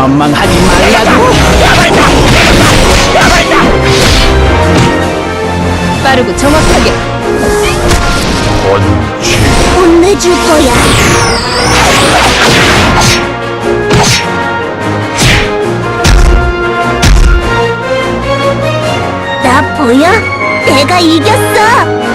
원망하지 말라고. 빠르고 정확하게 번치 혼내줄 거야. 나 보여? 내가 이겼어.